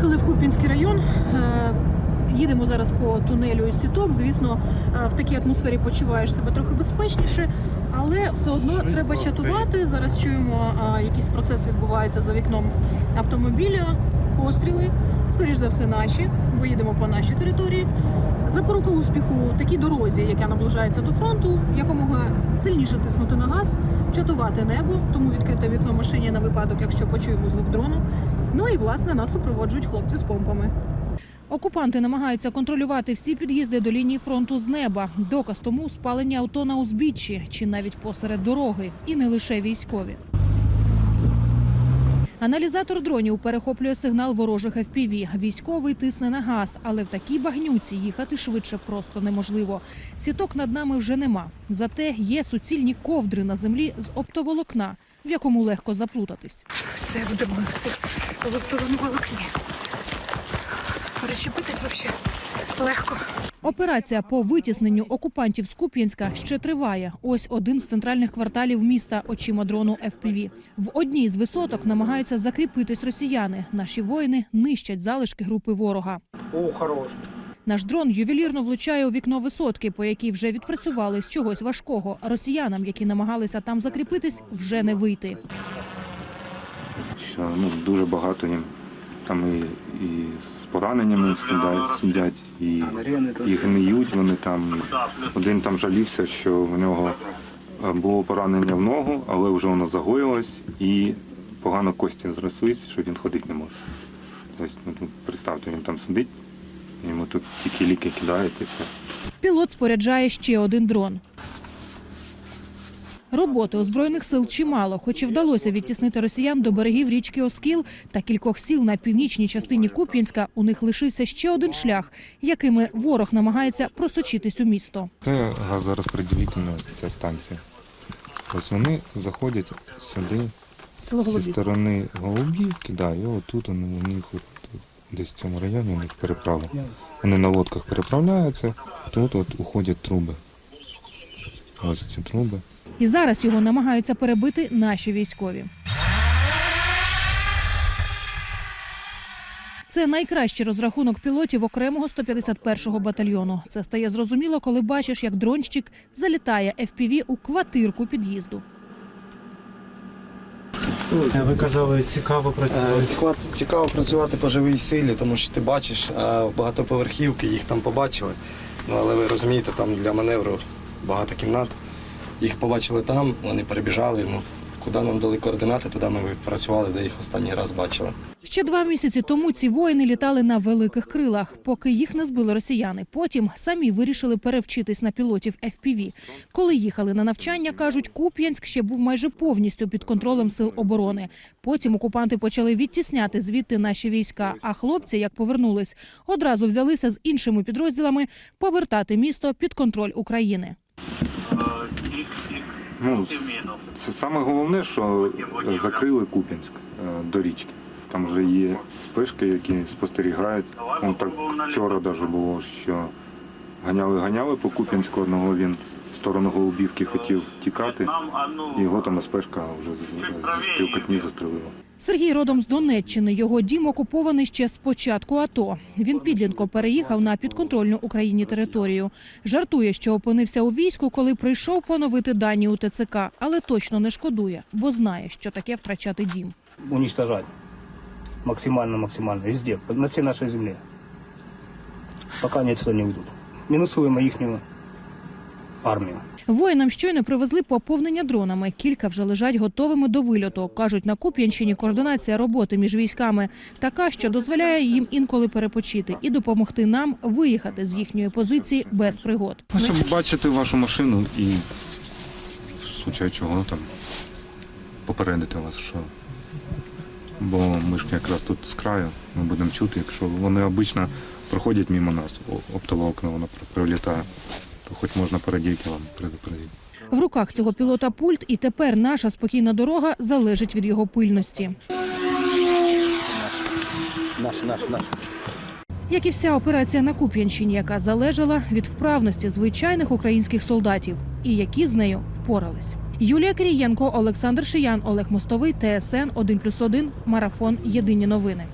Приїхали в Куп'янський район. е, Їдемо зараз по тунелю із сіток. Звісно, е, в такій атмосфері почуваєш себе трохи безпечніше, але все одно треба чатувати. Зараз чуємо, якийсь процес відбувається за вікном автомобіля, постріли. Скоріш за все, наші, бо їдемо по нашій території. Запорука успіху такій дорозі, яка наближається до фронту, якомога сильніше тиснути на газ, чатувати небо, тому відкрите вікно машині на випадок, якщо почуємо звук дрону. Ну і власне нас супроводжують хлопці з помпами. Окупанти намагаються контролювати всі під'їзди до лінії фронту з неба. Доказ тому спалення авто на узбіччі чи навіть посеред дороги, і не лише військові. Аналізатор дронів перехоплює сигнал ворожих FPV. Військовий тисне на газ, але в такій багнюці їхати швидше просто неможливо. Сіток над нами вже нема. Зате є суцільні ковдри на землі з оптоволокна, в якому легко заплутатись. Все будемо все в оптовому волокні. Розщепитись взагалі легко. Операція по витісненню окупантів з Куп'янська ще триває. Ось один з центральних кварталів міста очима дрону FPV. В одній з висоток намагаються закріпитись росіяни. Наші воїни нищать залишки групи ворога. О, хорош. Наш дрон ювелірно влучає у вікно висотки, по якій вже відпрацювали з чогось важкого. Росіянам, які намагалися там закріпитись, вже не вийти. що ну, дуже багато їм там і, і з пораненнями сидять, сидять і, і гниють вони там. Один там жалівся, що в нього було поранення в ногу, але вже воно загоїлось і погано кості зрослись, що він ходити не може. Тобто, ну, представте, він там сидить, йому тут тільки ліки кидають і все. Пілот споряджає ще один дрон. Роботи у збройних сил чимало, хоч і вдалося відтіснити росіян до берегів річки Оскіл та кількох сіл на північній частині Куп'янська. У них лишився ще один шлях, якими ворог намагається просочитись у місто. Це газорозподілительна ця станція. Ось вони заходять сюди зі сторони Голубівки, да, і отут вони, у них десь в цьому районі у них переправа. Вони на лодках переправляються, тут от уходять труби. Ось ці труби. І зараз його намагаються перебити наші військові. Це найкращий розрахунок пілотів окремого 151-го батальйону. Це стає зрозуміло, коли бачиш, як дронщик залітає FPV у квартирку під'їзду. Ви казали, цікаво Е, працювати. Цікаво, цікаво працювати по живій силі, тому що ти бачиш е, багатоповерхівки, їх там побачили. Ну, але ви розумієте, там для маневру багато кімнат. Їх побачили там, вони перебіжали. Ну, куди нам дали координати, туди ми працювали, де їх останній раз бачили. Ще два місяці тому ці воїни літали на великих крилах, поки їх не збили росіяни. Потім самі вирішили перевчитись на пілотів FPV. Коли їхали на навчання, кажуть, Куп'янськ ще був майже повністю під контролем сил оборони. Потім окупанти почали відтісняти звідти наші війська. А хлопці, як повернулись, одразу взялися з іншими підрозділами повертати місто під контроль України. Ну, це саме головне, що закрили Куп'янськ е, до річки. Там вже є спишки, які спостерігають. Ну, так вчора навіть було, що ганяли-ганяли по Куп'янську одного, він в сторону Голубівки хотів тікати, і його там спешка вже зі стрілкотні застрелила. Сергій родом з Донеччини. Його дім окупований ще з початку АТО. Він підлітко переїхав на підконтрольну Україні територію. Жартує, що опинився у війську, коли прийшов поновити дані у ТЦК, але точно не шкодує, бо знає, що таке втрачати дім. уничтожать максимально-максимально везде, на всей нашей земле, пока они отсюда не уйдут. Минусуем их армию. Воїнам щойно привезли поповнення дронами. Кілька вже лежать готовими до вильоту. кажуть, на Куп'янщині координація роботи між військами така, що дозволяє їм інколи перепочити і допомогти нам виїхати з їхньої позиції без пригод. Ну, щоб бачити вашу машину і в случаю чого там попередити вас, що. Бо ми ж якраз тут з краю, ми будемо чути, якщо вони обично проходять мимо нас, оптове окно воно прилітає, то хоч можна по радійки вам предупредити. В руках цього пілота пульт, і тепер наша спокійна дорога залежить від його пильності. Наш, наш, наш. Як і вся операція на Куп'янщині, яка залежала від вправності звичайних українських солдатів, і які з нею впорались. Юлія Кирієнко, Олександр Шиян, Олег Мостовий, ТСН 1+,1, Марафон. Єдині новини.